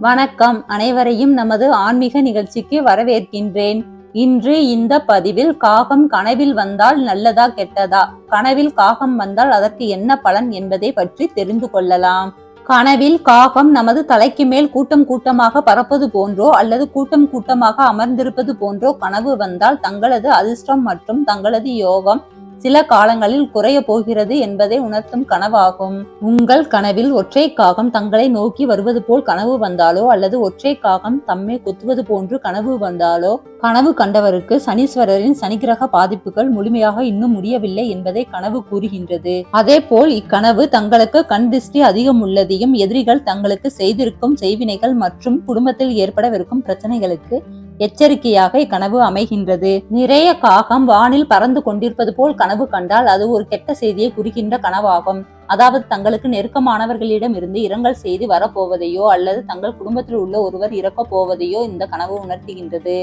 வணக்கம். அனைவரையும் நமது ஆன்மீக நிகழ்ச்சிக்கு வரவேற்கின்றேன். இன்று இந்த பதிவில் காகம் கனவில் வந்தால் நல்லதா கெட்டதா? கனவில் காகம் வந்தால் அதற்கு என்ன பலன் என்பதை பற்றி தெரிந்து கொள்ளலாம். கனவில் காகம் நமது தலைக்கு மேல் கூட்டம் கூட்டமாக பறப்பது போன்றோ அல்லது கூட்டம் கூட்டமாக அமர்ந்திருப்பது போன்றோ கனவு வந்தால் தங்களது அதிர்ஷ்டம் மற்றும் தங்களது யோகம் சில காலங்களில் குறைய போகிறது என்பதை உணர்த்தும் கனவாகும். உங்கள் கனவில் ஒற்றை காகம் தங்களை நோக்கி வருவது போல் கனவு வந்தாலோ அல்லது ஒற்றை காகம் தம்மை கொத்துவது போன்று கனவு வந்தாலோ கனவு கண்டவருக்கு சனீஸ்வரரின் சனிக்கிரக பாதிப்புகள் முழுமையாக இன்னும் முடியவில்லை என்பதை கனவு கூறுகின்றது. அதே போல் இக்கனவு தங்களுக்கு கண் திருஷ்டி அதிகம் உள்ளதையும் எதிரிகள் தங்களுக்கு செய்திருக்கும் செய்வினைகள் மற்றும் குடும்பத்தில் ஏற்படவிருக்கும் பிரச்சனைகளுக்கு எச்சரிக்கையாக இக்கனவு அமைகின்றது. நிறைய காகம் வானில் பறந்து கொண்டிருப்பது போல் கனவு கண்டால் அது ஒரு கெட்ட செய்தியை குறிக்கின்ற கனவாகும். அதாவது தங்களுக்கு நெருக்கமானவர்களிடம் இருந்து இரங்கல் செய்து வரப்போவதையோ அல்லது தங்கள் குடும்பத்தில் உள்ள ஒருவர் இறக்கப் போவதையோ இந்த கனவு உணர்த்துகின்றது.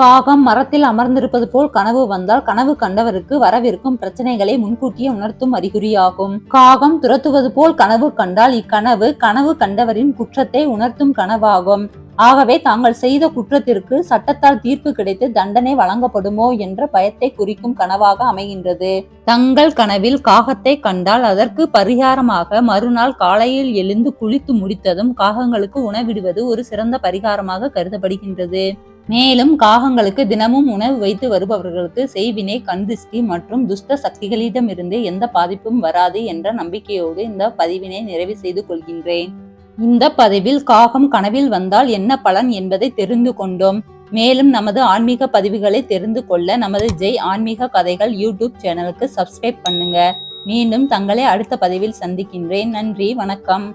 காகம் மரத்தில் அமர்ந்திருப்பது போல் கனவு வந்தால் கனவு கண்டவருக்கு வரவிருக்கும் பிரச்சனைகளை முன்கூட்டியே உணர்த்தும் அறிகுறியாகும். காகம் துரத்துவது போல் கனவு கண்டால் இக்கனவு கனவு கண்டவரின் குற்றத்தை உணர்த்தும் கனவாகும். ஆகவே தாங்கள் செய்த குற்றத்திற்கு சட்டத்தால் தீர்ப்பு கிடைத்து தண்டனை வழங்கப்படுமோ என்ற பயத்தை குறிக்கும் கனவாக அமைகின்றது. தங்கள் கனவில் காகத்தை கண்டால் அதற்கு பரிகாரமாக மறுநாள் காலையில் எழுந்து குளித்து முடித்ததும் காகங்களுக்கு உணவிடுவது ஒரு சிறந்த பரிகாரமாக கருதப்படுகின்றது. மேலும் காகங்களுக்கு தினமும் உணவு வைத்து வருபவர்களுக்கு செய்வினை கண்திஷ்டி மற்றும் துஷ்ட சக்திகளிடமிருந்து எந்த பாதிப்பும் வராது என்ற நம்பிக்கையோடு இந்த பதிவினை நிறைவு செய்து கொள்கின்றேன். இந்த பதிவில் காகம் கனவில் வந்தால் என்ன பலன் என்பதை தெரிந்து கொண்டோம். மேலும் நமது ஆன்மீக பதிவுகளை தெரிந்து கொள்ள நமது ஜெய் ஆன்மீக கதைகள் யூடியூப் சேனலுக்கு சப்ஸ்கிரைப் பண்ணுங்க. மீண்டும் தங்களை அடுத்த பதிவில் சந்திக்கின்றேன். நன்றி வணக்கம்.